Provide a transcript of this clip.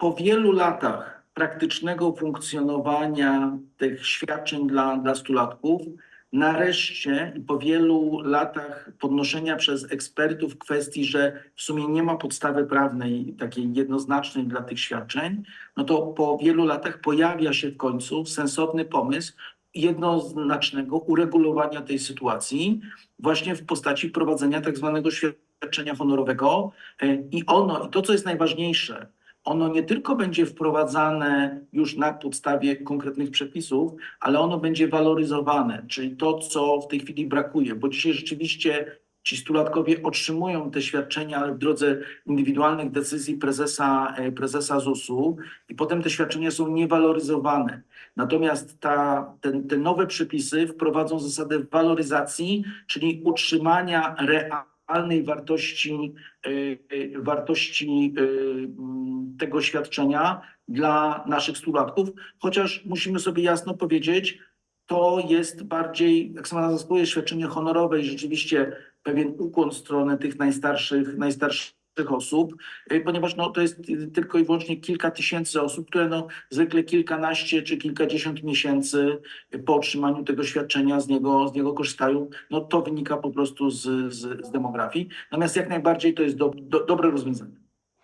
po wielu latach praktycznego funkcjonowania tych świadczeń dla, dla stulatków, nareszcie po wielu latach podnoszenia przez ekspertów kwestii, że w sumie nie ma podstawy prawnej takiej jednoznacznej dla tych świadczeń, no to po wielu latach pojawia się w końcu sensowny pomysł jednoznacznego uregulowania tej sytuacji właśnie w postaci wprowadzenia tak zwanego świadczenia honorowego E, i ono, i to co jest najważniejsze, ono nie tylko będzie wprowadzane już na podstawie konkretnych przepisów, ale ono będzie waloryzowane, czyli to, co w tej chwili brakuje, bo dzisiaj rzeczywiście ci stulatkowie otrzymują te świadczenia, ale w drodze indywidualnych decyzji prezesa, e, prezesa ZUS-u i potem te świadczenia są niewaloryzowane. Natomiast ta, ten, te nowe przepisy wprowadzą zasadę waloryzacji, czyli utrzymania realnej wartości, y, y, wartości tego świadczenia dla naszych stulatków, chociaż musimy sobie jasno powiedzieć, to jest bardziej, jak sama nazwa wskazuje, świadczenie honorowe i rzeczywiście pewien ukłon w stronę tych najstarszych, najstarszych osób, y, ponieważ no, to jest tylko i wyłącznie kilka tysięcy osób, które no, zwykle kilkanaście czy kilkadziesiąt miesięcy po otrzymaniu tego świadczenia z niego, z niego korzystają. No, to wynika po prostu z, z, z demografii. Natomiast jak najbardziej to jest do, do, dobre rozwiązanie.